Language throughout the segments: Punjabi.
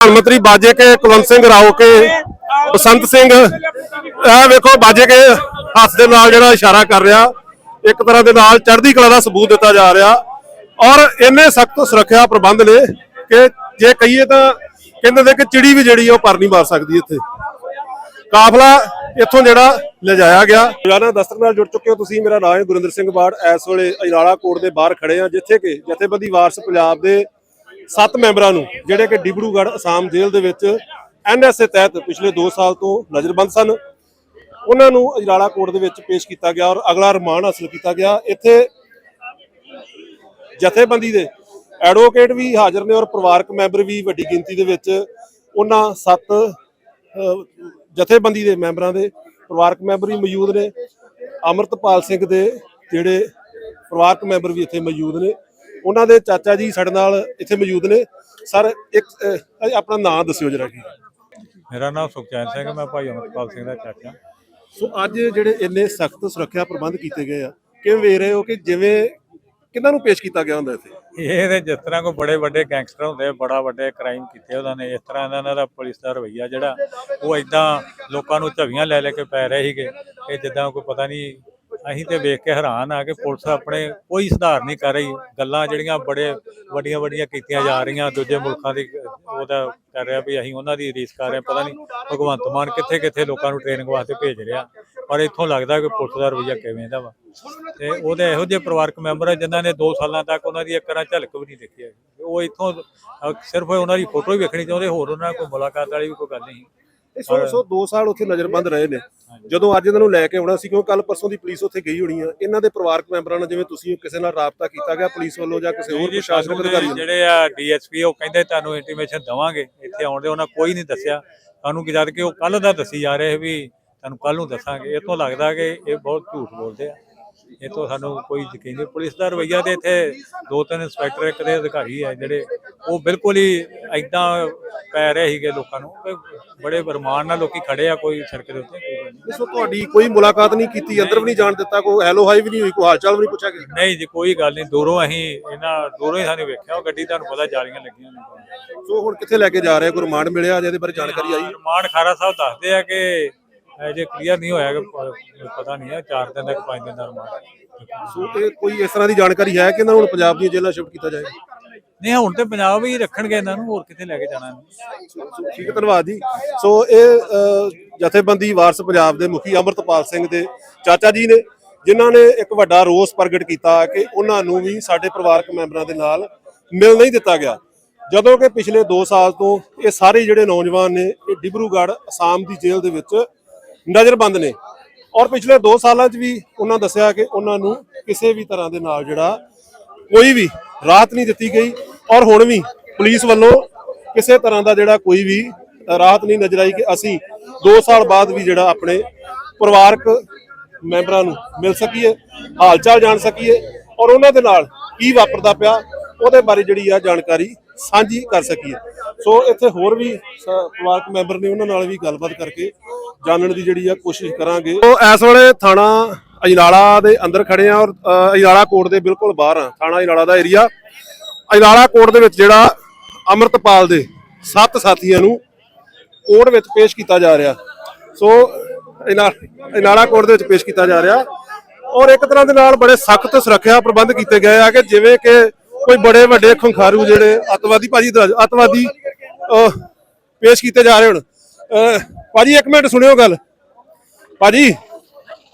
ਪ੍ਰਧਾਨ ਮੰਤਰੀ ਬਾਜੇ ਕੇ ਕੁਲਵੰਤ ਸਿੰਘ ਰਾਓ ਕੇ, ਬਸੰਤ ਸਿੰਘ ਇਹ ਵੇਖੋ ਬਾਜੇ ਕੇ ਹੱਥ ਦੇ ਨਾਲ ਜਿਹੜਾ ਇਸ਼ਾਰਾ ਕਰ ਰਿਹਾ, ਇੱਕ ਤਰ੍ਹਾਂ ਦੇ ਨਾਲ ਚੜ੍ਹਦੀ ਕਲਾ ਦਾ ਸਬੂਤ ਦਿੱਤਾ ਜਾ ਰਿਹਾ ਔਰ ਇੰਨੇ ਸਖਤ ਸੁਰੱਖਿਆ ਪ੍ਰਬੰਧ ਨੇ ਕਿ ਜੇ ਕਹੀਏ ਤਾਂ ਕਹਿੰਦੇ ਨੇ ਕਿ ਚਿੜੀ ਵੀ ਜਿਹੜੀ ਉਹ ਪਰ ਨਹੀਂ ਮਾਰ ਸਕਦੀ ਇੱਥੇ। ਕਾਫਲਾ ਇੱਥੋਂ ਜਿਹੜਾ ਲਿਜਾਇਆ ਗਿਆ। ਰੋਜ਼ਾਨਾ ਦਸਤਕ ਨਾਲ ਜੁੜ ਚੁੱਕੇ ਹੋ ਤੁਸੀਂ, ਮੇਰਾ ਨਾਮ ਹੈ ਗੁਰਿੰਦਰ ਸਿੰਘ ਬਾੜ ਇਸ ਵੇਲੇ ਅਜਨਾਲਾ ਕੋਟ ਦੇ ਬਾਹਰ ਖੜੇ ਆ ਜਿੱਥੇ ਕਿ ਜਥੇਬੰਦੀ ਵਾਰਸ ਪੰਜਾਬ ਦੇ ਸੱਤ ਮੈਂਬਰਾਂ ਨੂੰ, ਜਿਹੜੇ ਕਿ ਡਿਬਰੂਗੜ੍ਹ ਅਸਾਮ ਜੇਲ੍ਹ ਦੇ ਵਿੱਚ ਐਨਐਸਏ ਤਹਿਤ ਪਿਛਲੇ 2 ਸਾਲ ਤੋਂ ਨਜ਼ਰਬੰਦ ਸਨ। ਉਹਨਾਂ ਨੂੰ ਅਜਰਾਲਾ ਕੋਰਟ ਦੇ ਵਿੱਚ ਪੇਸ਼ ਕੀਤਾ ਗਿਆ ਔਰ ਅਗਲਾ ਰਿਮਾਂਡ ਹਾਸਲ ਕੀਤਾ ਗਿਆ। ਇੱਥੇ ਜਥੇਬੰਦੀ ਦੇ ਐਡਵੋਕੇਟ ਵੀ ਹਾਜ਼ਰ ਨੇ ਔਰ ਪਰਿਵਾਰਕ ਮੈਂਬਰ ਵੀ ਵੱਡੀ ਗਿਣਤੀ ਦੇ ਵਿੱਚ। ਉਹਨਾਂ ਸੱਤ ਜਥੇਬੰਦੀ ਦੇ ਮੈਂਬਰਾਂ ਦੇ ਪਰਿਵਾਰਕ ਮੈਂਬਰ ਵੀ ਮੌਜੂਦ ਨੇ। ਅਮਰਤਪਾਲ ਸਿੰਘ ਦੇ ਜਿਹੜੇ ਪਰਿਵਾਰਕ ਮੈਂਬਰ ਵੀ ਇੱਥੇ ਮੌਜੂਦ ਨੇ। ਉਹਨਾਂ ਦੇ ਚਾਚਾ ਜੀ ਸਾਡੇ ਨਾਲ ਇੱਥੇ ਮੌਜੂਦ ਨੇ। ਸਰ ਇੱਕ ਅਹ, ਆਪਣਾ ਨਾਮ ਦੱਸਿਓ ਜਰਾ ਕੀ। ਮੇਰਾ ਨਾਮ ਸੁਖਚੈਨ ਸਿੰਘ ਮੈਂ ਭਾਈ ਅਮਰਪਾਲ ਸਿੰਘ ਦਾ ਚਾਚਾ। ਸੋ ਅੱਜ ਜਿਹੜੇ ਇੰਨੇ ਸਖਤ ਸੁਰੱਖਿਆ ਪ੍ਰਬੰਧ ਕੀਤੇ ਗਏ ਆ ਕਿਵੇਂ ਵੇਖ ਰਹੇ ਹੋ ਕਿ ਜਿਵੇਂ ਕਿਹਨਾਂ ਨੂੰ ਪੇਸ਼ ਕੀਤਾ ਗਿਆ ਹੁੰਦਾ ਇੱਥੇ? ਇਹ ਤੇ ਜਿਸ ਤਰ੍ਹਾਂ ਕੋਈ ਬੜੇ ਵੱਡੇ ਗੈਂਗਸਟਰ ਹੁੰਦੇ ਆ, ਬੜਾ ਵੱਡੇ ਕ੍ਰਾਈਮ ਕੀਤੇ ਉਹਨਾਂ ਨੇ ਇਸ ਤਰ੍ਹਾਂ ਇਹਨਾਂ ਦਾ ਪੁਲਿਸ ਦਾ ਰਵਈਆ ਜਿਹੜਾ ਉਹ ਇਦਾਂ ਲੋਕਾਂ ਨੂੰ ਝਵੀਆਂ ਲੈ ਲੈ ਕੇ ਪੈ ਰਹੇ ਸੀਗੇ ਇਹ ਜਿੱਦਾਂ ਕੋਈ ਪਤਾ ਨਹੀਂ ਅਸੀਂ ਤੇ ਵੇਖ ਕੇ ਹੈਰਾਨ ਆ ਕਿ ਪੁਲਿਸ ਆਪਣੇ ਕੋਈ ਸੁਧਾਰ ਨਹੀਂ ਕਰ ਰਹੀ ਗੱਲਾਂ ਜਿਹੜੀਆਂ ਬੜੇ ਵੱਡੀਆਂ ਵੱਡੀਆਂ ਕੀਤੀਆਂ ਜਾ ਰਹੀਆਂ, ਦੂਜੇ ਮੁਲਕਾਂ ਦੀ ਉਹਦਾ ਕਰ ਰਿਹਾ ਵੀ ਅਸੀਂ ਉਹਨਾਂ ਦੀ ਰੀਸ ਕਰ ਰਹੇ ਹਾਂ। ਪਤਾ ਨਹੀਂ ਭਗਵੰਤ ਮਾਨ ਕਿੱਥੇ ਕਿੱਥੇ ਲੋਕਾਂ ਨੂੰ ਟ੍ਰੇਨਿੰਗ ਵਾਸਤੇ ਭੇਜ ਰਿਹਾ ਪਰ ਇੱਥੋਂ ਲੱਗਦਾ ਕਿ ਪੁਲਿਸ ਦਾ ਰਵਈਆ ਕਿਵੇਂ ਦਾ ਵਾ ਤੇ ਉਹਦੇ ਇਹੋ ਜਿਹੇ ਪਰਿਵਾਰਕ ਮੈਂਬਰ ਆ ਜਿਨ੍ਹਾਂ ਨੇ 2 ਸਾਲਾਂ ਤੱਕ ਉਹਨਾਂ ਦੀ ਇੱਕ ਵਾਰ ਝਲਕ ਵੀ ਨਹੀਂ ਦੇਖੀ ਹੈਗੀ। ਉਹ ਇੱਥੋਂ ਸਿਰਫ ਉਹਨਾਂ ਦੀ ਫੋਟੋ ਹੀ ਵੇਖਣੀ ਚਾਹੁੰਦੇ, ਹੋਰ ਉਹਨਾਂ ਨਾਲ ਕੋਈ ਮੁਲਾਕਾਤ ਵਾਲੀ ਵੀ ਕੋਈ ਗੱਲ ਨਹੀਂ ਇਹ ਸੋ ਸੋ 2 ਸਾਲ ਉੱਥੇ ਨਜ਼ਰਬੰਦ ਰਹੇ ਨੇ। ਜਦੋਂ ਅੱਜ ਇਹਨਾਂ ਨੂੰ ਲੈ ਕੇ ਆਉਣਾ ਸੀ ਕਿਉਂ ਕੱਲ ਪਰਸੋਂ ਦੀ ਪੁਲਿਸ ਉੱਥੇ ਗਈ ਹੋਣੀ ਆ? ਇਹਨਾਂ ਦੇ ਪਰਿਵਾਰਕ ਮੈਂਬਰਾਂ ਨਾਲ ਜਿਵੇਂ ਤੁਸੀਂ ਕਿਸੇ ਨਾਲ ਰਾਬਤਾ ਕੀਤਾ ਗਿਆ ਪੁਲਿਸ ਵੱਲੋਂ ਜਾਂ ਕਿਸੇ ਹੋਰ ਪ੍ਰਸ਼ਾਸਨਿਕ ਸਾਨੂੰ ਅਧਿਕਾਰੀ ਜਿਹੜੇ ਆ ਡੀਐਸਪੀ ਉਹ ਕਹਿੰਦੇ ਤੁਹਾਨੂੰ ਇੰਟੀਮੇਸ਼ਨ ਦਵਾਂਗੇ। ਇੱਥੇ ਆਉਣ ਦੇ ਉਹਨਾਂ ਕੋਈ ਨਹੀਂ ਦੱਸਿਆ। ਸਾਨੂੰ ਕਿ ਜਦ ਕਿ ਉਹ ਕੱਲ ਦਾ ਦੱਸੀ ਜਾ ਰਹੇ ਵੀ ਤੁਹਾਨੂੰ ਕੱਲ ਨੂੰ ਦੱਸਾਂਗੇ। ਇਹ ਤੋਂ ਲੱਗਦਾ ਕਿ ਇਹ ਬਹੁਤ ਝੂਠ ਬੋਲਦੇ ਆ। ਇਹ ਤੋਂ ਸਾਨੂੰ ਕੋਈ ਯਕੀਨ ਨਹੀਂ। ਪੁਲਿਸ ਦਾ ਰਵਈਆ ਤੇ ਇੱਥੇ ਦੋ ਤਿੰਨ ਇੰਸਪੈਕਟਰ ਇੱਕ ਦੇ ਅਧਿਕਾਰੀ ਆ ਜਿਹੜੇ ਉਹ ਬਿਲਕੁਲ ਹੀ ਐਦਾਂ ਪੈ ਰਹੇ ਸੀਗੇ ਲੋਕਾਂ ਨੂੰ ਕਿ ਬੜੇ ਬਰਮਾਨ ਨਾਲ ਲੋਕੀ ਖੜੇ ਆ ਕੋਈ ਸੜਕ ਦੇ ਉੱਤੇ ਕੋਈ ਗੱਲ ਨਹੀਂ। ਤੁਹਾਡੀ ਕੋਈ ਮੁਲਾਕਾਤ ਨਹੀਂ ਕੀਤੀ ਅੰਦਰ ਵੀ ਨਹੀਂ ਜਾਣ ਦਿੱਤਾ ਕੋਈ ਹੈਲੋ ਹਾਈ ਵੀ ਨਹੀਂ ਹੋਈ ਕੋਈ ਹਾਲ ਚਾਲ ਵੀ ਨਹੀਂ ਪੁੱਛਿਆ ਗਿਆ? ਨਹੀਂ ਜੀ ਕੋਈ ਗੱਲ ਨਹੀਂ ਦੂਰੋਂ ਅਸੀਂ ਇਹਨਾਂ ਦੂਰੋਂ ਹੀ ਸਾਨੂੰ ਵੇਖਿਆ ਉਹ ਗੱਡੀ ਤੁਹਾਨੂੰ ਪਤਾ ਜਾਲੀਆਂ ਲੱਗੀਆਂ ਨੇ। ਸੋ ਹੁਣ ਕਿੱਥੇ ਲੈ ਕੇ ਜਾ ਰਹੇ ਕੋਈ ਰਿਮਾਂਡ ਮਿਲਿਆ ਜਿਹਦੇ ਬਾਰੇ ਜਾਣਕਾਰੀ ਆਈ? ਮਾਨ ਖਾਰਾ ਸਾਹਿਬ ਦੱਸਦੇ ਆ ਕਿ ਜੇ ਕਲੀਅਰ ਨਹੀਂ ਹੋਇਆ ਪਤਾ ਨਹੀਂ ਹੈ 4 ਦਿਨ ਤੱਕ 5 ਦਿਨ ਦਾ ਰਿਮਾਂਡ ਸੋ ਇਹ ਕੋਈ ਇਸ ਤਰ੍ਹਾਂ ਦੀ ਜਾਣਕਾਰੀ ਹੈ ਕਿ ਇਹਨਾਂ ਨੂੰ ਪੰਜਾਬ ਦੀਆਂ ਜੇਲ੍ਹਾਂ ਸ਼ਿਫਟ ਕੀਤਾ ਜਾਏ ਨਹੀਂ ਹੁਣ ਤੇ ਪੰਜਾਬ ਹੀ ਰੱਖਣਗੇ ਇਹਨਾਂ ਨੂੰ ਹੋਰ ਕਿੱਥੇ ਲੈ ਕੇ ਜਾਣਾ? ਠੀਕ ਹੈ ਧੰਨਵਾਦ ਜੀ। ਸੋ ਇਹ ਜਥੇਬੰਦੀ ਵਾਰਸ ਪੰਜਾਬ ਦੇ ਮੁਖੀ ਅਮਰਤਪਾਲ ਸਿੰਘ ਦੇ ਚਾਚਾ ਜੀ ਨੇ ਜਿਨ੍ਹਾਂ ਨੇ ਇੱਕ ਵੱਡਾ ਰੋਸ ਪ੍ਰਗਟ ਕੀਤਾ ਕਿ ਉਹਨਾਂ ਨੂੰ ਵੀ ਸਾਡੇ ਪਰਿਵਾਰਕ ਮੈਂਬਰਾਂ ਦੇ ਨਾਲ ਮਿਲ ਨਹੀਂ ਦਿੱਤਾ ਗਿਆ। ਜਦੋਂ ਕਿ ਪਿਛਲੇ 2 ਸਾਲ ਤੋਂ ਇਹ ਸਾਰੇ ਜਿਹੜੇ ਨੌਜਵਾਨ ਨੇ ਇਹ ਡਿਬਰੂਗੜ੍ਹ ਅਸਾਮ ਦੀ ਜੇਲ੍ਹ ਦੇ ਵਿੱਚ ਨਜ਼ਰਬੰਦ ਨੇ। ਔਰ ਪਿਛਲੇ 2 ਸਾਲਾਂ 'ਚ ਵੀ ਉਹਨਾਂ ਦੱਸਿਆ ਕਿ ਉਹਨਾਂ ਨੂੰ ਕਿਸੇ ਵੀ ਤਰ੍ਹਾਂ ਦੇ ਨਾਲ ਜਿਹੜਾ, ਕੋਈ ਵੀ ਰਾਹਤ ਨਹੀਂ ਦਿੱਤੀ ਗਈ। ਔਰ ਹੁਣ ਵੀ ਪੁਲਿਸ ਵੱਲੋਂ ਕਿਸੇ ਤਰ੍ਹਾਂ ਦਾ ਜਿਹੜਾ ਕੋਈ ਵੀ ਰਾਹਤ ਨਹੀਂ ਨਜ਼ਰ ਆਈ ਕਿ ਅਸੀਂ 2 ਸਾਲ ਬਾਅਦ ਵੀ ਜਿਹੜਾ ਆਪਣੇ ਪਰਿਵਾਰਕ ਮੈਂਬਰਾਂ ਨੂੰ ਮਿਲ ਸਕੀਏ, ਹਾਲ ਚਾਲ ਜਾਣ ਸਕੀਏ। ਔਰ ਉਹਨਾਂ ਦੇ ਨਾਲ ਕੀ ਵਾਪਰਦਾ ਪਿਆ ਉਹਦੇ ਬਾਰੇ ਜਿਹੜੀ ਆ ਜਾਣਕਾਰੀ ਸਾਂਝੀ ਕਰ ਸਕੀਏ। ਸੋ ਇੱਥੇ ਹੋਰ ਵੀ ਸ- ਪਰਿਵਾਰਕ ਮੈਂਬਰ ਨੇ ਉਹਨਾਂ ਨਾਲ ਵੀ ਗੱਲਬਾਤ ਕਰਕੇ ਜਾਣਨ ਦੀ ਜਿਹੜੀ ਆ ਕੋਸ਼ਿਸ਼ ਕਰਾਂਗੇ। ਸੋ ਇਸ ਵੇਲੇ ਥਾਣਾ ਅਜਨਾਲਾ ਦੇ ਅੰਦਰ ਖੜੇ ਆ ਔਰ ਅ, ਅਜਨਾਲਾ ਕੋਰਟ ਦੇ ਬਿਲਕੁਲ ਬਾਹਰ ਆ। ਥਾਣਾ ਅਜਨਾਲਾ ਦਾ ਏਰੀਆ। ਅਜਨਾਲਾ ਕੋਰਟ ਦੇ ਵਿੱਚ ਜਿਹੜਾ ਅਮਰਤਪਾਲ ਦੇ ਸੱਤ ਸਾਥੀਆਂ ਨੂੰ ਕੋਰਟ ਵਿੱਚ ਪੇਸ਼ ਕੀਤਾ ਜਾ ਰਿਹਾ। ਸੋ ਅਜਨਾ- ਅਜਨਾਲਾ ਕੋਰਟ ਦੇ ਵਿੱਚ ਪੇਸ਼ ਕੀਤਾ ਜਾ ਰਿਹਾ। ਔਰ ਇੱਕ ਤਰ੍ਹਾਂ ਦੇ ਨਾਲ ਬੜੇ ਸਖਤ ਸੁਰੱਖਿਆ ਪ੍ਰਬੰਧ ਕੀਤੇ ਗਏ ਆ ਕਿ ਜਿਵੇਂ ਕਿ ਕੋਈ ਬੜੇ ਵੱਡੇ ਖੰਖਾਰੂ ਜਿਹੜੇ ਅਤਵਾਦੀ ਭਾਜੀ ਅਤਵਾਦੀ ਪੇਸ਼ ਕੀਤੇ ਜਾ ਰਹੇ ਹੁਣ। ਭਾਜੀ, ਇੱਕ ਮਿੰਟ ਸੁਣਿਓ ਗੱਲ। ਭਾਜੀ,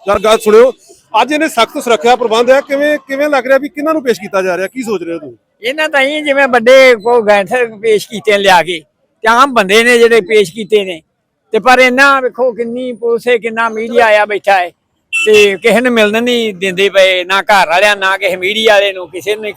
ਯਾਰ ਗੱਲ ਸੁਣਿਓ। ਅੱਜ ਇਹਨੇ ਸਖਤ ਸੁਰੱਖਿਆ ਪ੍ਰਬੰਧ ਹੈ। ਕਿਵੇਂ ਕਿਵੇਂ ਲੱਗ ਰਿਹਾ ਵੀ ਕਿਹਨਾਂ ਨੂੰ ਪੇਸ਼ ਕੀਤਾ ਜਾ ਰਿਹਾ? ਕੀ ਸੋਚ ਰਹੇ ਹੋ ਤੁਸੀਂ? ਇਹਨਾਂ ਤਾਂ ਹੀ ਜਿਵੇਂ ਵੱਡੇ ਕੋ ਗੈਂਥਰ ਪੇਸ਼ ਕੀਤੇ ਲਿਆ ਕੇ, ਤੇ ਆਮ ਬੰਦੇ ਨੇ ਜਿਹੜੇ ਪੇਸ਼ ਕੀਤੇ ਨੇ। ਤੇ ਪਰ ਇਹਨਾਂ ਵੇਖੋ ਕਿੰਨੀ ਪੁਲਿਸ ਹੈ, ਕਿੰਨਾ ਮੀਡੀਆ ਆਇਆ ਬੈਠਾ ਹੈ। ਤੇ ਕਿਸੇ ਨੂੰ ਮਿਲਣ ਨਹੀਂ ਦਿੰਦੇ ਪਏ ਨਾ ਘਰ ਵਾਲਿਆਂ ਨਾ ਕਿਸੇ ਮੀਡੀਆ ਵਾਲੇ ਨੂੰ ਕਿਸੇ ਨੂੰ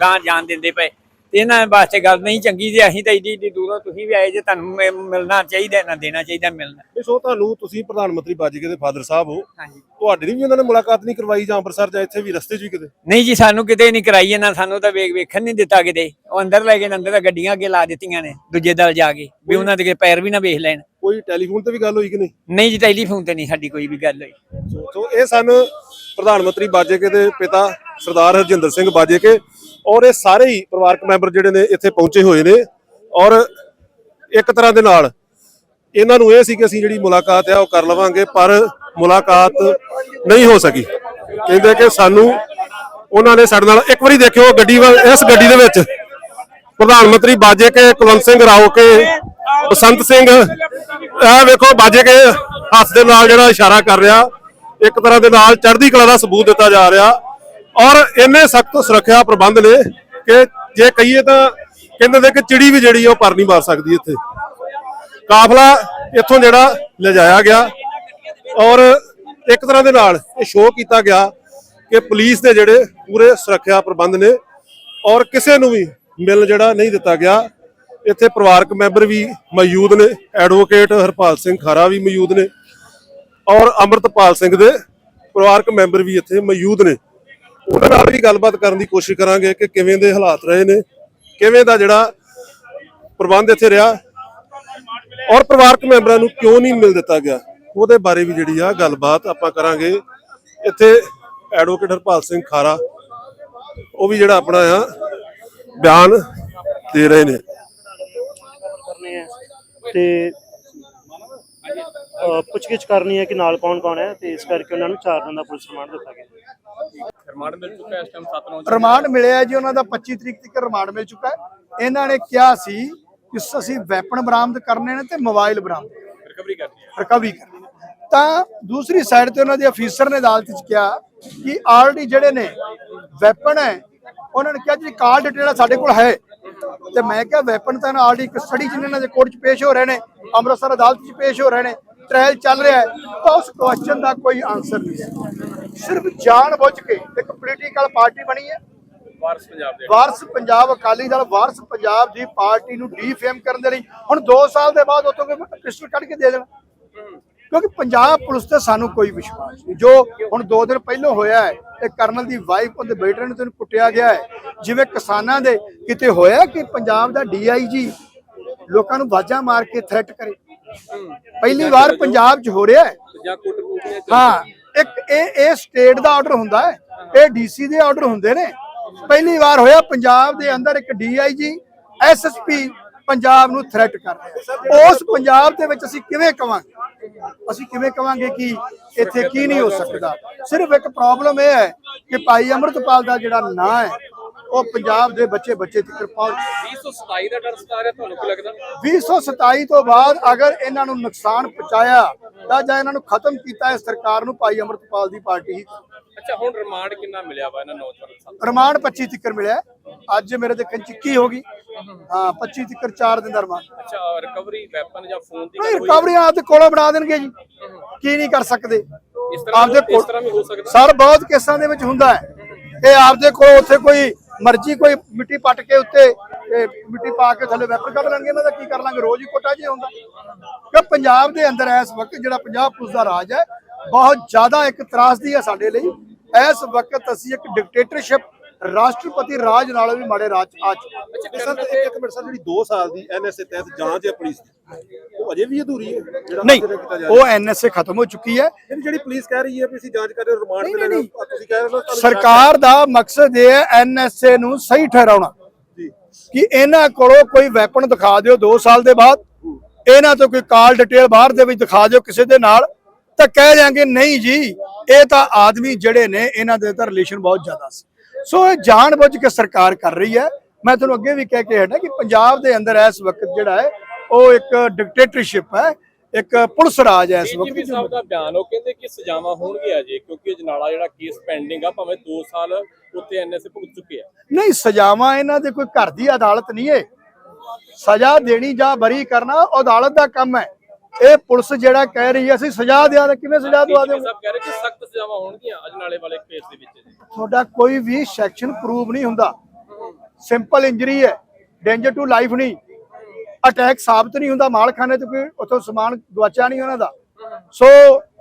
ਗਾਂ ਜਾਣ ਦਿੰਦੇ ਪਏ। ਤੇ ਇਹਨਾਂ ਵਾਸਤੇ ਗੱਲ ਨਹੀਂ ਚੰਗੀ ਜੇ ਅਸੀਂ ਤਾਂ ਏਡੀ ਏਡੀ ਦੂਰੋਂ ਤੁਸੀਂ ਵੀ ਆਏ ਜੇ ਤੁਹਾਨੂੰ ਮਿ- ਮਿਲਣਾ ਚਾਹੀਦਾ ਨਾ ਦੇਣਾ ਚਾਹੀਦਾ ਮਿਲਣਾ। ਇਹ ਸੋ ਤੁਹਾਨੂੰ ਤੁਸੀਂ ਪ੍ਰਧਾਨ ਮੰਤਰੀ ਬਾਜੀਕੇ ਦੇ ਫਾਦਰ ਸਾਹਿਬ ਹੋ। ਹਾਂਜੀ। ਤੁਹਾਡੀ ਵੀ ਉਹਨਾਂ ਨੇ ਮੁਲਾਕਾਤ ਨਹੀਂ ਕਰਵਾਈ ਜਾਂ ਅੰਮ੍ਰਿਤਸਰ ਜਾਂ ਇੱਥੇ ਵੀ ਰਸਤੇ 'ਚ ਵੀ ਕਿਤੇ? ਨਹੀਂ ਜੀ ਸਾਨੂੰ ਕਿਤੇ ਨਹੀਂ ਕਰਾਈ ਇਹਨਾਂ ਸਾਨੂੰ ਤਾਂ ਵੇਖ ਵੇਖਣ ਨਹੀਂ ਦਿੱਤਾ ਕਿਤੇ। ਉਹ ਅੰਦਰ ਲੈ ਗਏ ਨੇ, ਅੰਦਰ ਤਾਂ ਗੱਡੀਆਂ ਅੱਗੇ ਲਾ ਦਿੱਤੀਆਂ ਨੇ ਦੂਜੇ ਦਲ ਜਾ ਕੇ ਵੀ ਉਹਨਾਂ ਦੇ ਪੈਰ ਵੀ ਨਾ ਵੇਖ ਲੈਣ। ਕੋਈ ਟੈਲੀਫੋਨ ਤੇ ਵੀ ਗੱਲ ਹੋਈ ਕਿ ਨਹੀਂ? ਨਹੀਂ ਜੀ ਟੈਲੀਫੋਨ ਤੇ ਨਹੀਂ ਸਾਡੀ ਕੋਈ ਵੀ ਗੱਲ ਹੋਈ। ਸੋ- ਇਹ ਸਨ ਪ੍ਰਧਾਨ ਮੰਤਰੀ ਬਾਜੇਕੇ ਦੇ ਪਿਤਾ ਸਰਦਾਰ ਹਰਜਿੰਦਰ ਸਿੰਘ ਬਾਜੇਕੇ ਔਰ ਇਹ ਸਾਰੇ ਹੀ ਪਰਿਵਾਰਕ ਮੈਂਬਰ ਜਿਹੜੇ ਨੇ ਇੱਥੇ ਪਹੁੰਚੇ ਹੋਏ ਨੇ ਔਰ ਇੱਕ ਤਰ੍ਹਾਂ ਦੇ ਨਾਲ ਇਹਨਾਂ ਨੂੰ ਇਹ ਸੀ ਕਿ ਅਸੀਂ ਜਿਹੜੀ ਮੁਲਾਕਾਤ ਹੈ ਉਹ ਕਰ ਲਵਾਂਗੇ ਪਰ ਮੁਲਾਕਾਤ ਨਹੀਂ ਹੋ ਸਕੀ। ਕਹਿੰਦੇ ਕਿ ਸਾਨੂੰ ਉਹਨਾਂ ਨੇ ਸਾਡੇ ਨਾਲ ਇੱਕ ਵਾਰੀ ਦੇਖਿਓ ਗੱਡੀ ਇਸ ਗੱਡੀ ਦੇ ਵਿੱਚ। ਪ੍ਰਧਾਨ ਮੰਤਰੀ ਬਾਜੇ ਕੇ ਕੁਲਵੰਤ ਸਿੰਘ ਰਾਓ ਕੇ, ਬਸੰਤ ਸਿੰਘ, ਇਹ ਵੇਖੋ ਬਾਜੇ ਕੇ ਹੱਥ ਦੇ ਨਾਲ ਜਿਹੜਾ ਇਸ਼ਾਰਾ ਕਰ ਰਿਹਾ, ਇੱਕ ਤਰ੍ਹਾਂ ਦੇ ਨਾਲ ਚੜ੍ਹਦੀ ਕਲਾ ਦਾ ਸਬੂਤ ਦਿੱਤਾ ਜਾ ਰਿਹਾ। ਔਰ ਇੰਨੇ ਸਖਤ ਸੁਰੱਖਿਆ ਪ੍ਰਬੰਧ ਨੇ ਕਿ ਜੇ ਕਹੀਏ ਤਾਂ ਕਹਿੰਦੇ ਨੇ ਕਿ ਚਿੜੀ ਵੀ ਜਿਹੜੀ ਉਹ ਪਰ ਨਹੀਂ ਮਾਰ ਸਕਦੀ ਇੱਥੇ। ਕਾਫਲਾ ਇੱਥੋਂ ਜਿਹੜਾ ਲਿਜਾਇਆ ਗਿਆ ਔਰ ਇੱਕ ਤਰ੍ਹਾਂ ਦੇ ਨਾਲ ਇਹ ਸ਼ੋਅ ਕੀਤਾ ਗਿਆ ਕਿ ਪੁਲਿਸ ਦੇ ਜਿਹੜੇ ਪੂਰੇ ਸੁਰੱਖਿਆ ਪ੍ਰਬੰਧ ਨੇ ਔਰ ਕਿਸੇ ਨੂੰ ਵੀ ਮਿਲ ਜਿਹੜਾ ਨਹੀਂ ਦਿੱਤਾ ਗਿਆ। ਇੱਥੇ ਪਰਿਵਾਰਕ ਮੈਂਬਰ ਵੀ ਮੌਜੂਦ ਨੇ। ਐਡਵੋਕੇਟ ਹਰਪਾਲ ਸਿੰਘ ਖਾਰਾ ਵੀ ਮੌਜੂਦ ਨੇ। ਔਰ ਅਮਰਤਪਾਲ ਸਿੰਘ ਦੇ ਪਰਿਵਾਰਕ ਮੈਂਬਰ ਵੀ ਇੱਥੇ ਮੌਜੂਦ ਨੇ। ਉਹਨਾਂ ਨਾਲ ਵੀ ਗੱਲਬਾਤ ਕਰਨ ਦੀ ਕੋਸ਼ਿਸ਼ ਕਰਾਂਗੇ ਕਿ ਕਿਵੇਂ ਦੇ ਹਾਲਾਤ ਰਹੇ ਨੇ, ਕਿਵੇਂ ਦਾ ਜਿਹੜਾ ਪ੍ਰਬੰਧ ਇੱਥੇ ਰਿਹਾ। ਔਰ ਪਰਿਵਾਰਕ ਮੈਂਬਰਾਂ ਨੂੰ ਕਿਉਂ ਨਹੀਂ ਮਿਲ ਦਿੱਤਾ ਗਿਆ, ਉਹਦੇ ਬਾਰੇ ਵੀ ਜਿਹੜੀ ਆ ਗੱਲਬਾਤ ਆਪਾਂ ਕਰਾਂਗੇ। ਇੱਥੇ ਐਡਵੋਕੇਟ ਹਰਪਾਲ ਸਿੰਘ ਖਾਰਾ, ਉਹ ਵੀ ਜਿਹੜਾ ਆਪਣਾ ਆ ਬਿਆਨ ਦੇ ਰਹੇ ਨੇ। ਕਰਨੇ ਆ ਤੇ ਪੁੱਛਗਿੱਛ ਕਰਨੀ ਹੈ ਕਿ ਨਾਲ ਕੌਣ ਕੌਣ ਹੈ ਤੇ ਇਸ ਕਰਕੇ ਉਹਨਾਂ ਨੂੰ 4 ਦਿਨ ਦਾ ਪੁਲਿਸ ਰਿਮਾਂਡ ਦਿੱਤਾ ਗਿਆ। ਰਿਮਾਂਡ ਮਿਲ ਚੁੱਕਾ ਹੈ ਇਸ ਟਾਈਮ 7 9 ਰਿਮਾਂਡ ਮਿਲਿਆ ਹੈ ਜੀ ਉਹਨਾਂ ਦਾ 25 ਤਰੀਕ ਤੱਕ ਰਿਮਾਂਡ ਮਿਲ ਚੁੱਕਾ ਹੈ। ਇਹਨਾਂ ਨੇ ਕਿਹਾ ਸੀ ਕਿ ਅਸੀਂ ਵੈਪਨ ਬਰਾਮਦ ਕਰਨੇ ਨੇ ਤੇ ਮੋਬਾਈਲ ਬਰਾਮਦ ਰਿਕਵਰੀ ਕਰਨੀ ਹੈ। ਰਿਕਵਰੀ ਕਰਨੀ ਹੈ। ਤਾਂ ਦੂਸਰੀ ਸਾਈਡ ਤੇ ਉਹਨਾਂ ਦੇ ਅਫੀਸਰ ਨੇ ਅਦਾਲਤ 'ਚ ਕਿਹਾ ਕਿ ਆਲਰੇਡੀ ਜਿਹੜੇ ਨੇ ਵੈਪਨ ਹੈ ਉਹਨਾਂ ਨੇ ਕਿਹਾ ਜੀ ਕਾਲ ਡਿਟੇਲ ਸਾਡੇ ਕੋਲ ਹੈ। ਤੇ ਮੈਂ ਕਿਹਾ ਵੈਪਨ ਤਾਂ ਆਲਰੇਡੀ ਕਸਟਡੀ 'ਚ ਇਹਨਾਂ ਦੇ ਕੋਰਟ 'ਚ ਪੇਸ਼ ਹੋ ਰਹੇ ਨੇ ਅੰਮ੍ਰਿਤਸਰ ਅਦਾਲਤ 'ਚ ਪੇਸ਼ ਹੋ ਰਹੇ ਨੇ ਟ੍ਰਾਇਲ ਚੱਲ ਰਿਹਾ ਹੈ ਤਾਂ ਉਸ ਕੁਐਸਚਨ ਦਾ ਕੋਈ ਆਨਸਰ ਨਹੀਂ ਹੈ। ਸਿਰਫ ਜਾਣ ਬੁੱਝ ਕੇ ਇੱਕ ਪੋਲੀਟੀਕਲ ਪਾਰਟੀ ਬਣੀ ਹੈ। ਵਾਰਸ ਪੰਜਾਬ ਦੇ। ਵਾਰਸ ਪੰਜਾਬ ਅਕਾਲੀ ਦਲ ਵਾਰਸ ਪੰਜਾਬ ਦੀ ਪਾਰਟੀ ਨੂੰ ਡੀਫੇਮ ਕਰਨ ਦੇ ਲਈ। ਹੁਣ 2 ਸਾਲ ਦੇ ਬਾਅਦ ਉਤੋਂ ਕੋਈ ਪਿਸਟਲ ਕੱਢ ਕੇ ਦੇ ਦੇਣਾ। ਕਿਉਂਕਿ ਪੰਜਾਬ ਪੁਲਿਸ ਤੇ ਸਾਨੂੰ ਕੋਈ ਵਿਸ਼ਵਾਸ ਨਹੀਂ। ਜੋ ਹੁਣ 2 ਦਿਨ ਪਹਿਲਾਂ ਹੋਇਆ ਹੈ ਤੇ ਕਰਨਲ ਦੀ ਵਾਈਫ ਉਹਦੇ ਬੇਟੇ ਨੂੰ ਤੈਨੂੰ ਕੁੱਟਿਆ ਗਿਆ ਹੈ। ਜਿਵੇਂ ਕਿਸਾਨਾਂ ਦੇ ਕਿਤੇ ਹੋਇਆ ਕਿ ਪੰਜਾਬ ਦਾ ਡੀਆਈਜੀ ਲੋਕਾਂ ਨੂੰ ਬਾਜਾਂ ਮਾਰ ਕੇ ਥ੍ਰੈਟ ਕਰੇ? ਪਹਿਲੀ ਵਾਰ ਪੰਜਾਬ 'ਚ ਹੋ ਰਿਹਾ ਹੈ। ਹਾਂ ਇੱਕ ਇਹ ਇਹ ਸਟੇਟ ਦਾ ਆਰਡਰ ਹੁੰਦਾ ਹੈ। ਇਹ ਡੀਸੀ ਦੇ ਆਰਡਰ ਹੁੰਦੇ ਨੇ। ਪਹਿਲੀ ਵਾਰ ਹੋਇਆ ਪੰਜਾਬ ਦੇ ਅੰਦਰ ਇੱਕ ਡੀਆਈਜੀ ਐਸਐਸਪੀ ਪੰਜਾਬ ਨੂੰ ਥ੍ਰੈਟ ਕਰ ਰਿਹਾ। ਉਸ ਪੰਜਾਬ ਦੇ ਵਿੱਚ ਅਸੀਂ ਕਿਵੇਂ ਕਵਾਂਗੇ? ਅਸੀਂ ਕਿਵੇਂ ਕਵਾਂਗੇ ਕਿ ਇੱਥੇ ਕੀ ਨਹੀਂ ਹੋ ਸਕਦਾ? ਸਿਰਫ ਇੱਕ ਪ੍ਰੋਬਲਮ ਇਹ ਹੈ ਕਿ ਭਾਈ ਅਮਰਤਪਾਲ ਦਾ ਜਿਹੜਾ ਨਾਂ ਹੈ ਉਹ ਪੰਜਾਬ ਦੇ ਬੱਚੇ ਬੱਚੇ ਤੱਕ ਪਹੁੰਚ 227 ਦਾ ਡਰ ਸਤਾ ਰਿਹਾ ਤੁਹਾਨੂੰ ਕੀ ਲੱਗਦਾ? 2027 ਤੋਂ ਬਾਅਦ ਅਗਰ ਇਹਨਾਂ ਨੂੰ ਨੁਕਸਾਨ ਪਹੁੰਚਾਇਆ ਤਾਂ ਜਾਂ ਇਹਨਾਂ ਨੂੰ ਖਤਮ ਕੀਤਾ ਹੈ ਸਰਕਾਰ ਨੂੰ ਭਾਈ ਅਮਰਤਪਾਲ ਦੀ ਪਾਰਟੀ ਹੀ। ਅੱਛਾ ਹੁਣ ਰਿਮਾਂਡ ਕਿੰਨਾ ਮਿਲਿਆ ਵਾ ਇਹਨਾਂ ਨੌਜਵਾਨਾਂ ਨੂੰ ਰਿਮਾਂਡ 25 ਤੱਕਰ ਮਿਲਿਆ। ਹੈ। ਅੱਜ ਮੇਰੇ ਚ 21 ਹੋ ਗਈ। ਹਾਂ 25 ਤੱਕਰ 4 ਦਿਨ ਦਾ ਰਿਮਾਂਡ। ਅੱਛਾ ਰਿਕਵਰੀ ਵੈਪਨ ਜਾਂ ਫੋਨ ਦੀ ਨਹੀਂ? ਰਿਕਵਰੀਆਂ ਆਪਦੇ ਕੋਲੋਂ ਬਣਾ ਦੇਣਗੇ ਜੀ। ਕੀ ਨਹੀਂ ਕਰ ਸਕਦੇ। ਇਸ ਤਰ੍ਹਾਂ ਆਪਦੇ ਵੀ- ਇਸ ਤਰ੍ਹਾਂ ਵੀ ਹੋ ਸਕਦਾ? ਸਰ ਬਹੁਤ ਕੇਸਾਂ ਦੇ ਵਿੱਚ ਹੁੰਦਾ ਹੈ। ਇਹ ਆਪਦੇ ਕੋਲ ਉੱਥੇ ਕੋਈ ਮਰਜ਼ੀ ਕੋਈ ਮਿੱਟੀ ਪੱਟ ਕੇ ਉੱਤੇ ਤੇ ਮਿੱਟੀ ਪਾ ਕੇ ਥੱਲੇ ਵੈਪਰ ਕੱਢ ਲੈਣਗੇ। ਇਹਨਾਂ ਦਾ ਕੀ ਕਰ ਲਾਂਗੇ? ਰੋਜ਼ ਹੀ ਕੋਟਾ ਜੀ ਹੁੰਦਾ। ਕਿ ਪੰਜਾਬ ਦੇ ਅੰਦਰ ਇਸ ਵਕਤ ਜਿਹੜਾ ਪੰਜਾਬ ਪੁਲਿਸ ਦਾ ਰਾਜ ਹੈ ਬਹੁਤ ਜ਼ਿਆਦਾ ਇੱਕ ਤਰਾਸਦੀ ਹੈ ਸਾਡੇ ਲਈ। ਇਸ ਵਕਤ ਅਸੀਂ ਇੱਕ ਡਿਕਟੇਟਰਸ਼ਿਪ ਰਾਸ਼ਟਰਪਤੀ ਰਾਜ ਨਾਲੋਂ ਵੀ ਮਾੜੇ ਰਾਜ ਆ ਚੁੱਕੇ ਸਰ ਇੱਕ ਮਿੰਟ ਸਰ ਜਿਹੜੀ 2 ਸਾਲ ਦੀ ਐਨਐਸਏ ਤਹਿਤ ਜਾਂਚ ਹੈ ਪੁਲਿਸ ਦੀ ਉਹ ਅਜੇ ਵੀ ਅਧੂਰੀ ਹੈ? ਜਿਹੜਾ ਨਹੀਂ consider ਕੀਤਾ ਜਾ ਰਿਹਾ। ਉਹ ਐਨਐਸਏ ਖਤਮ ਹੋ ਚੁੱਕੀ ਹੈ। ਹੈ ਜਿਹੜੀ ਪੁਲਿਸ ਕਹਿ ਰਹੀ ਹੈ ਵੀ ਅਸੀਂ ਜਾਂਚ ਕਰ ਰਹੇ ਰਿਮਾਂਡ ਨਹੀਂ, ਤੇ ਨਹੀਂ, ਲੈਣਾ ਤੁਸੀਂ ਕਹਿ ਰਹੇ ਹੋ ਤੁਹਾਨੂੰ ਸਰਕਾਰ ਦਾ ਮਕਸਦ ਇਹ ਹੈ ਐਨਐਸਏ ਨੂੰ ਸਹੀ ਠਹਿਰਾਉਣਾ। ਕਿ ਇਹਨਾਂ ਕੋਲੋਂ ਕੋਈ ਵੈਪਨ ਦਿਖਾ ਦਿਓ 2 ਸਾਲ ਦੇ ਬਾਅਦ। ਇਹਨਾਂ ਤੋਂ ਕੋਈ ਕਾਲ ਡਿਟੇਲ ਬਾਹਰ ਦੇ ਵਿੱਚ ਦਿਖਾ ਦਿਓ ਕਿਸੇ ਦੇ ਨਾਲ। ਤਾਂ ਕਹਿ ਦਿਆਂਗੇ ਨਹੀਂ ਜੀ ਇਹ ਤਾਂ ਆਦਮੀ ਜਿਹੜੇ ਨੇ ਇਹਨਾਂ ਦੇ ਤਾਂ ਰਿਲੇਸ਼ਨ ਬਹੁਤ ਜ਼ਿਆਦਾ ਸੀ। ਸੋ ਇਹ ਜਾਣਬੁੱਝ ਕੇ ਸਰਕਾਰ ਕਰ ਰਹੀ ਹੈ। ਮੈਂ ਤੁਹਾਨੂੰ ਅੱਗੇ ਵੀ ਕਹਿ ਕੇ ਹਟਾ ਕਿ ਪੰਜਾਬ ਦੇ ਅੰਦਰ ਇਸ ਵਕਤ ਜਿਹੜਾ ਹੈ ਉਹ ਇੱਕ ਡਿਕਟੇਟਰਸ਼ਿਪ ਹੈ ਇੱਕ ਪੁਲਿਸ ਰਾਜ ਹੈ ਇਸ ਵਕਤ। ਸਾਹਿਬ ਦਾ ਬਿਆਨ ਉਹ ਕਹਿੰਦੇ ਕਿ ਸਜ਼ਾਵਾਂ ਹੋਣਗੀਆਂ ਅਜੇ ਕਿਉਂਕਿ ਅਜਨਾਲਾ ਜਿਹੜਾ ਕੇਸ ਪੈਂਡਿੰਗ ਆ ਭਾਵੇਂ 2 ਸਾਲ ਉੱਤੇ ਐਨਐਸਏ ਭੁਗਤ ਚੁੱਕੇ ਆ। ਨਹੀਂ ਸਜ਼ਾਵਾਂ ਇਹਨਾਂ ਦੇ ਕੋਈ ਘਰ ਦੀ ਅਦਾਲਤ ਨਹੀਂ ਹੈ ਸਜ਼ਾ ਦੇਣੀ ਜਾਂ ਬਰੀ ਕਰਨਾ ਅਦਾਲਤ ਦਾ ਕੰਮ ਹੈ। ਇਹ ਪੁਲਿਸ ਜਿਹੜਾ ਕਹਿ ਰਹੀ ਹੈ ਅਸੀਂ ਸਜ਼ਾ ਦਿਆਂ ਤਾਂ ਕਿਵੇਂ ਸਜ਼ਾ ਦਵਾ ਦਿਓ ਸਾਹਿਬ ਕਹਿ ਰਹੇ ਕਿ ਸਖਤ ਸਜ਼ਾਵਾਂ ਹੋਣਗੀਆਂ ਅਜਨਾਲੇ ਵਾਲੇ ਕੇਸ ਦੇ ਵਿੱਚ ਤੁਹਾਡਾ ਕੋਈ ਵੀ ਸੈਕਸ਼ਨ ਪ੍ਰੂਵ ਨਹੀਂ ਹੁੰਦਾ। ਸਿੰਪਲ ਇੰਜਰੀ ਹੈ ਡੇਂਜਰ ਟੂ ਲਾਈਫ ਨਹੀਂ। ਅਟੈਕ ਸਾਬਤ ਨਹੀਂ ਹੁੰਦਾ ਮਾਲਖਾਨੇ ਤੇ ਕੋਈ ਉੱਥੋਂ ਸਮਾਨ ਗਵਾਚਿਆ ਨਹੀਂ ਉਹਨਾਂ ਦਾ। ਸੋ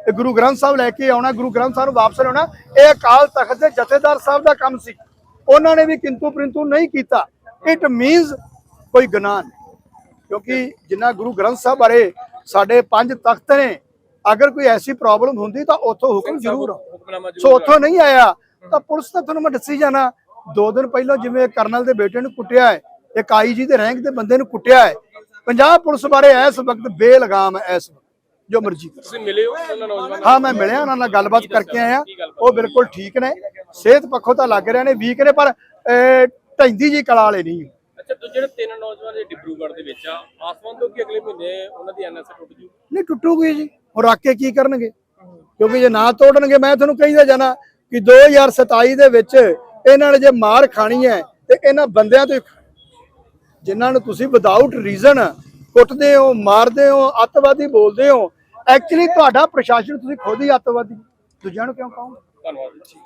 ਇਹ ਗੁਰੂ ਗ੍ਰੰਥ ਸਾਹਿਬ ਲੈ ਕੇ ਆਉਣਾ ਗੁਰੂ ਗ੍ਰੰਥ ਸਾਹਿਬ ਨੂੰ ਵਾਪਸ ਲਿਆਉਣਾ ਇਹ ਅਕਾਲ ਤਖਤ ਦੇ ਜਥੇਦਾਰ ਸਾਹਿਬ ਦਾ ਕੰਮ ਸੀ। ਉਹਨਾਂ ਨੇ ਵੀ ਕਿੰਤੂ ਪ੍ਰਿੰਤੂ ਨਹੀਂ ਕੀਤਾ। ਇਟ ਮੀਨਸ ਕੋਈ ਗੁਨਾਹ ਨਹੀਂ। ਕਿਉਂਕਿ ਜਿੰਨਾ ਗੁਰੂ ਗ੍ਰੰਥ ਸਾਹਿਬ ਬਾਰੇ ਸਾਡੇ ਪੰਜ ਤਖਤ ਨੇ। ਅਗਰ ਕੋਈ ਐਸੀ ਪ੍ਰੋਬਲਮ ਹੁੰਦੀ ਤਾਂ ਉੱਥੋਂ ਹੁਕਮ ਜ਼ਰੂਰ ਆਉਂਦਾ। ਸੋ ਉੱਥੋਂ ਨਹੀਂ ਆਇਆ ਤਾਂ ਪੁਲਿਸ ਤਾਂ ਤੁਹਾਨੂੰ ਮੈਂ ਦੱਸੀ ਜਾਣਾ ਦੋ ਦਿਨ ਪਹਿਲਾਂ ਜਿਵੇਂ ਕਰਨਲ ਦੇ ਬੇਟੇ ਨੂੰ ਕੁੱਟਿਆ ਹੈ ਇੱਕ ਆਈਜੀ ਦੇ ਰੈਂਕ ਦੇ ਬੰਦੇ ਨੂੰ ਕੁੱਟਿਆ ਹੈ ਪੰਜਾਬ ਪੁਲਿਸ ਬਾਰੇ ਇਸ ਵਕਤ ਬੇਲਗਾਮ ਹੈ ਇਸ ਵਕਤ ਜੋ ਮਰਜ਼ੀ। ਤੁਸੀਂ ਮਿਲੇ ਹੋ ਉਹਨਾਂ ਨੌਜਵਾਨਾਂ ਹਾਂ ਮੈਂ ਮਿਲਿਆ ਉਹਨਾਂ ਨਾਲ ਗੱਲਬਾਤ ਕਰਕੇ ਆਇਆ। ਉਹ ਬਿਲਕੁਲ ਠੀਕ ਨੇ। ਸਿਹਤ ਪੱਖੋਂ ਤਾਂ ਲੱਗ ਰਹੇ ਨੇ ਵੀਕ ਨੇ ਪਰ ਢਹਿੰਦੀ ਜੀ ਕਲਾ ਵਾਲੇ ਨਹੀਂ। ਅੱਛਾ ਤੇ ਜਿਹੜੇ ਤਿੰਨ ਨੌਜਵਾਨ ਜਿਹੜੇ ਡਿਬਰੂਗੜ੍ਹ ਦੇ ਵਿੱਚ ਆ ਆਸਮਾਨ ਤੋਂ ਕਿ ਅਗਲੇ ਮਹੀਨੇ ਉਹਨਾਂ ਦੀ ਐਨਐਸਏ ਟੁੱਟ ਜੂ? ਨਹੀਂ ਟੁੱਟੂਗੀ ਜੀ। ਉਹ ਰੱਖ ਕੇ ਕੀ ਕਰਨਗੇ? ਕਿਉਂਕਿ ਜੇ ਨਾ ਤੋੜਨਗੇ ਮੈਂ ਤੁਹਾਨੂੰ ਕਹੀਦਾ ਜਾਣਾ ਕਿ 2027 ਦੇ ਵਿੱਚ ਇਹਨਾਂ ਨੇ ਜੇ ਮਾਰ ਖਾਣੀ ਹੈ ਤੇ ਇਹਨਾਂ ਬੰਦਿਆਂ ਤੋਂ। ਜਿਨ੍ਹਾਂ ਨੂੰ ਤੁਸੀਂ ਵਿਦਆਊਟ ਰੀਜ਼ਨ ਕੁੱਟਦੇ ਹੋ ਮਾਰਦੇ ਹੋ ਅੱਤਵਾਦੀ ਬੋਲਦੇ ਹੋ ਐਕਚੁਅਲੀ ਤੁਹਾਡਾ ਪ੍ਰਸ਼ਾਸਨ ਤੁਸੀਂ ਖੁਦ ਹੀ ਅੱਤਵਾਦੀ। ਦੂਜਿਆਂ ਨੂੰ ਕਿਉਂ ਕਹੋਗੇ? ਧੰਨਵਾਦ ਜੀ।